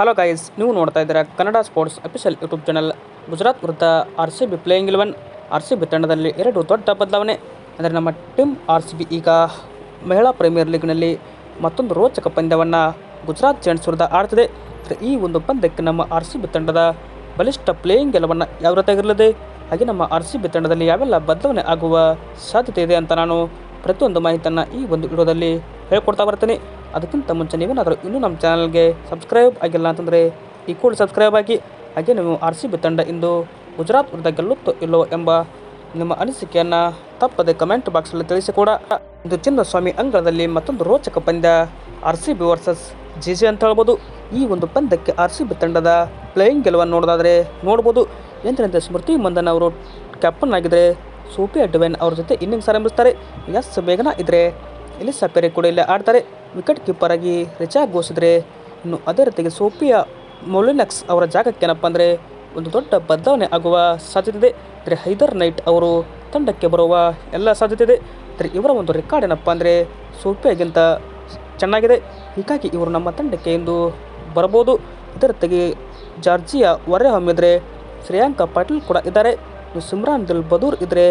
Hello guys ನೀವು ನೋಡ್ತಾ ಇದ್ದೀರಾ Kannada sports official YouTube channel Gujarat ವಿರುದ್ಧ R C B playing eleven R C B ತಂಡದಲ್ಲಿ ಎರಡು ದೊಡ್ಡ ಬದಲಾವಣೆ. ಅಂದರೆ ನಮ್ಮ ಟೀಮ್ ಆರ್ ಸಿ ಬಿ ಈಗ ಮಹಿಳಾ ಪ್ರೀಮಿಯರ್ ಲೀಗ್ನಲ್ಲಿ ಮತ್ತೊಂದು ರೋಚಕ ಪಂದ್ಯವನ್ನು ಗುಜರಾತ್ ಜೈಂಟ್ಸ್ ವಿರುದ್ಧ ಆಡ್ತಿದೆ. ಈ ಒಂದು ಪಂದ್ಯಕ್ಕೆ ನಮ್ಮ ಆರ್ ಸಿ ಬಿ ತಂಡದ ಬಲಿಷ್ಠ ಪ್ಲೇಯಿಂಗ್ ಗೆಲುವನ್ನು ಯಾವ ರೀತಿಯಾಗಿರಲಿದೆ ಹಾಗೆ ನಮ್ಮ ಆರ್ ಸಿ ಬಿ ತಂಡದಲ್ಲಿ ಯಾವೆಲ್ಲ ಬದಲಾವಣೆ ಆಗುವ ಸಾಧ್ಯತೆ ಇದೆ ಅಂತ ನಾನು ಪ್ರತಿಯೊಂದು ಮಾಹಿತಿಯನ್ನು ಈ ಒಂದು ವಿಡಿಯೋದಲ್ಲಿ ಹೇಳ್ಕೊಡ್ತಾ ಬರ್ತೀನಿ. ಅದಕ್ಕಿಂತ ಮುಂಚೆ ನೀವೇನಾದರೂ ಇನ್ನೂ ನಮ್ಮ ಚಾನಲ್ಗೆ ಸಬ್ಸ್ಕ್ರೈಬ್ ಆಗಿಲ್ಲ ಅಂತಂದರೆ ಈ ಕೂಡ ಸಬ್ಸ್ಕ್ರೈಬ್ ಆಗಿ, ಹಾಗೆ ನೀವು ಆರ್ ಸಿ ಬಿ ತಂಡ ಇಂದು ಗುಜರಾತ್ ವಿರುದ್ಧ ಗೆಲ್ಲುತ್ತೋ ಇಲ್ಲೋ ಎಂಬ ನಿಮ್ಮ ಅನಿಸಿಕೆಯನ್ನು ತಪ್ಪದೆ ಕಮೆಂಟ್ ಬಾಕ್ಸಲ್ಲಿ ತಿಳಿಸಿ ಕೂಡ ಇಂದು ಚಿನ್ನಸ್ವಾಮಿ ಅಂಗಳದಲ್ಲಿ ಮತ್ತೊಂದು ರೋಚಕ ಪಂದ್ಯ, R C B versus G G ಅಂತ ಹೇಳ್ಬೋದು. ಈ ಒಂದು ಪಂದ್ಯಕ್ಕೆ ಆರ್ ಸಿ ಬಿ ತಂಡದ ಪ್ಲೇಯಿಂಗ್ ಗೆಲುವನ್ನು ನೋಡೋದಾದರೆ ನೋಡ್ಬೋದು. ಎಂದಿನಂತೆ ಸ್ಮೃತಿ ಮಂದನ್ ಅವರು ಕ್ಯಾಪ್ಟನ್ ಆಗಿದ್ದರೆ ಸೋಫಿಯಾ ಡಿವೈನ್ ಅವ್ರ ಜೊತೆ ಇನ್ನಿಂಗ್ಸ್ ಆರಂಭಿಸ್ತಾರೆ. ಎಸ್, ಬೇಗನ ಇದ್ದರೆ ಎಲಿಸಾ ಸಪೇರಿ ಕೂಡ ಇಲ್ಲಿ ಆಡ್ತಾರೆ. ವಿಕೆಟ್ ಕೀಪರ್ ಆಗಿ ರಿಚಾ ಘೋಷಿದ್ರೆ ಇನ್ನು ಅದೇ ರೀತಿಗೆ ಸೋಫಿಯಾ ಮೊಲಿನಕ್ಸ್ ಅವರ ಜಾಗಕ್ಕೆ ಏನಪ್ಪ ಅಂದರೆ ಒಂದು ದೊಡ್ಡ ಬದಲಾವಣೆ ಆಗುವ ಸಾಧ್ಯತೆ ಇದೆ. ಅಂದರೆ ಹೈದರ್ ನೈಟ್ ಅವರು ತಂಡಕ್ಕೆ ಬರುವ ಎಲ್ಲ ಸಾಧ್ಯತೆ ಇದೆ. ಅಂದರೆ ಇವರ ಒಂದು ರೆಕಾರ್ಡ್ ಏನಪ್ಪ ಅಂದರೆ ಸೋಫಿಯಾಗಿಂತ ಚೆನ್ನಾಗಿದೆ. ಹೀಗಾಗಿ ಇವರು ನಮ್ಮ ತಂಡಕ್ಕೆ ಎಂದು ಬರಬಹುದು. ಅದೇ ರೀತಿಗೆ ಜಾರ್ಜಿಯಾ ಹೊರೆ ಹೊಮ್ಮಿದ್ರೆ ಶ್ರೇಯಾಂಕ ಪಾಟೀಲ್ ಕೂಡ ಇದ್ದಾರೆ. ಸಿಮ್ರಾನ್ ದಿಲ್ ಬದೂರ್ ಇದ್ದರೆ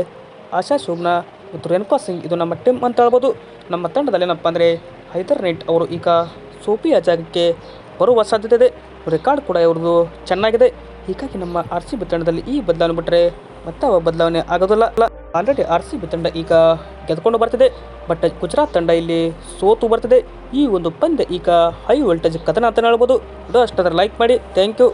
ಆಶಾ ಶೋಭ್ನಾ ಮತ್ತು ರೇಣುಕಾ ಸಿಂಗ್ ಇದು ನಮ್ಮ ಟೀಮ್ ಅಂತ ಹೇಳ್ಬೋದು. ನಮ್ಮ ತಂಡದಲ್ಲಿ ಏನಪ್ಪ ಅಂದರೆ ಹೈದರ್ ನೈಟ್ ಅವರು ಈಗ ಸೋಫಿಯಾ ಜಾಗಕ್ಕೆ ಬರುವ ಸಾಧ್ಯತೆ ಇದೆ. ರೆಕಾರ್ಡ್ ಕೂಡ ಇವ್ರದ್ದು ಚೆನ್ನಾಗಿದೆ. ಹೀಗಾಗಿ ನಮ್ಮ ಆರ್ ಸಿ ಬಿ ತಂಡದಲ್ಲಿ ಈ ಬದಲಾವಣೆ ಬಿಟ್ಟರೆ ಮತ್ತೆ ಅವ ಬದಲಾವಣೆ ಆಗೋದಿಲ್ಲ. ಆಲ್ರೆಡಿ ಆರ್ ಸಿ ಬಿ ತಂಡ ಈಗ ಗೆದ್ಕೊಂಡು ಬರ್ತಿದೆ. ಬಟ್ ಗುಜರಾತ್ ತಂಡ ಇಲ್ಲಿ ಸೋತು ಬರ್ತಿದೆ. ಈ ಒಂದು ಪಂದ್ಯ ಈಗ ಹೈ ವೋಲ್ಟೇಜ್ ಕದನ ಅಂತ ಹೇಳ್ಬೋದು. ಅದು ಅಷ್ಟಾದ್ರೆ ಲೈಕ್ ಮಾಡಿ. Thank you